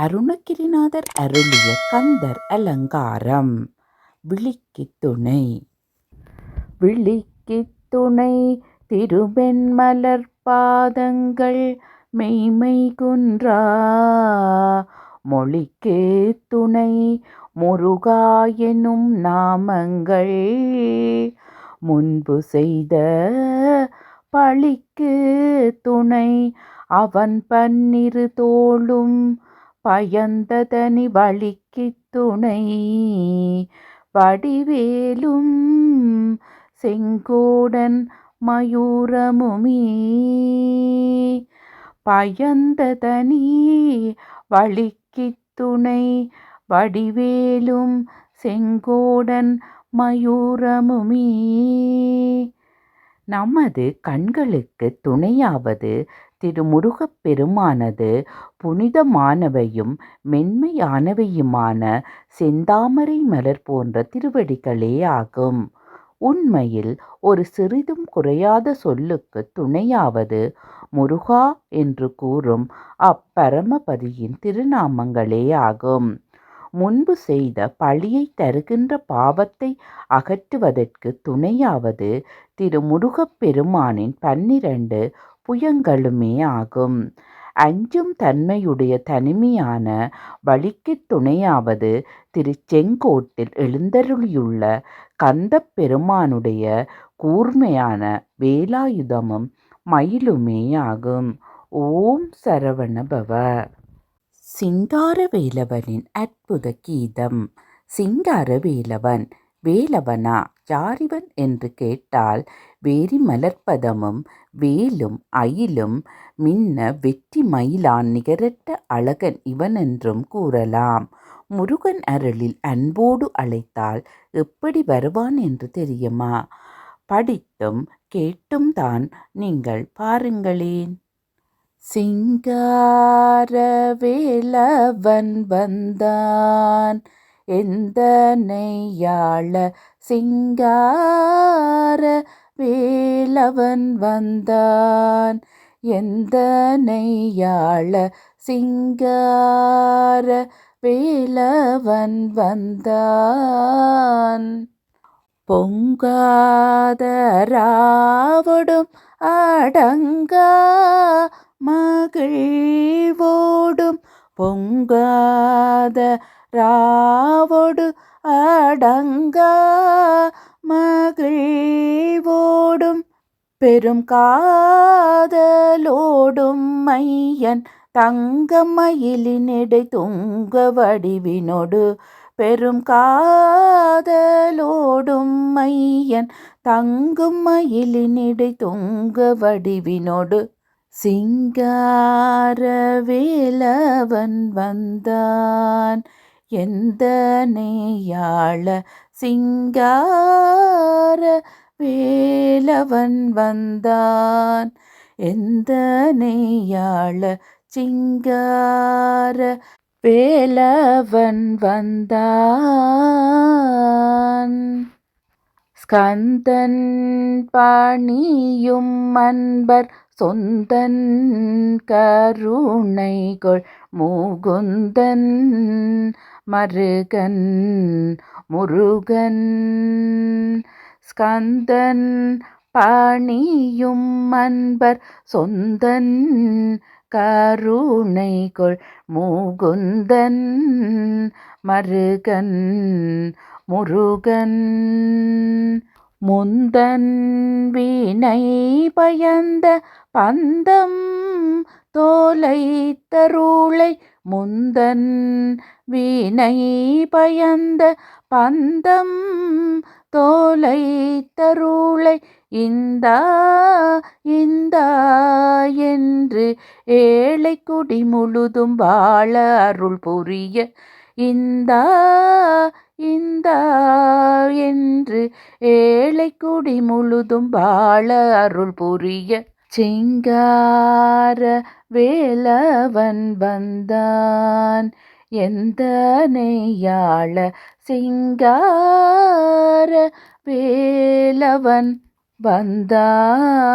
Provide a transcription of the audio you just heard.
அருணகிரிநாதர் அருளிய கந்தர் அலங்காரம். விழிக்கு துணை. விழிக்கு துணை. திருவெண்மலர் பாதங்கள் மெய்மை குன்றா. மொழிக்குத் துணை. முருகா எனும் நாமங்கள் முன்பு செய்த பழிக்கு துணை. அவன் பன்னிரு தோளும் பயந்ததனி வழிக்கு துணை வடிவேலும் செங்கோடன் மயூரமுமே. பயந்ததனி வழிக்கு துணை வடிவேலும் செங்கோடன் மயூரமுமே. நமது கண்களுக்கு துணையாவது திருமுருகப் பெருமானது புனிதமானவையும் மென்மையானவையுமான செந்தாமரை மலர் போன்ற திருவடிகளே ஆகும். உண்மையில் ஒரு சிறிதும் குறையாத சொல்லுக்குத் துணையாவது முருகா என்று கூறும் அப்பரமபதியின் திருநாமங்களே ஆகும். முன்பு செய்த பழியைத் தருகின்ற பாவத்தை அகற்றுவதற்குத் துணையாவது திரு முருகப்பெருமானின் பன்னிரண்டு புயங்களுமே ஆகும். அஞ்சும் தன்மையுடைய தனிமையான வழிக்குத் துணையாவது திருச்செங்கோட்டில் எழுந்தருளியுள்ள கந்தப் பெருமானுடைய கூர்மையான வேலாயுதமும் மயிலுமே ஆகும். ஓம் சரவணபவ. சிங்காரவேலவனின் அற்புத கீதம் சிங்காரவேலவன் வேலவனா யாரிவன் என்று கேட்டால் வேரி மலர்ப்பதமும் வேலும் அயிலும் மின்ன வெற்றி மயிலான் நிகரட்ட அழகன் இவனென்றும் கூறலாம். முருகன் அருளில் அன்போடு அழைத்தால் எப்படி வருவான் என்று தெரியுமா? படித்தும் கேட்டும் தான் நீங்கள் பாருங்களேன். சிங்காரவேலவன் வந்தான். எந்த நெய்யாள சிங்கார வேலவன் வந்தான். எந்த நெய்யாள சிங்கார வேலவன் வந்தான். பொங்காத ராவடும் அடங்கா மகிழ்வோடும் பொங்காத ராவோடு அடங்கா மகிழ்வோடும் பெரும் காதலோடும் மையன் தங்க மயிலினிடை துங்க வடிவினோடு பெரும் காதலோடும் மையன் தங்கும் மயிலினிடை தொங்க வடிவினோடு சிங்காரவேலவன் வந்தான். எந்த நேயாள சிங்கார வேலவன் வந்தான். எந்த நேயாள சிங்கார வேலவன் வந்தான். ஸ்கந்தன் பாணியும் அன்பர் சொந்தன் கருணைகொள் மூகுந்தன் மருகன் முருகன். ஸ்கந்தன் பணியும் அன்பர் சொந்தன் கருணைகொள் மூகுந்தன் மருகன் முருகன். முந்தன் வினை பயந்த பந்தம் தோலை தருளை முந்தன் வினை பயந்த பந்தம் தோலை தருளை இந்தா இந்தா என்று ஏழை குடி முழுதும் வாழ அருள் புரிய இந்தா இந்தா என்று ஏழை குடி முழுதும் வாழ அருள் புரிய சிங்கார வேலவன் வந்தான். எந்த நெய்யாள சிங்கார வேலவன் வந்தான்.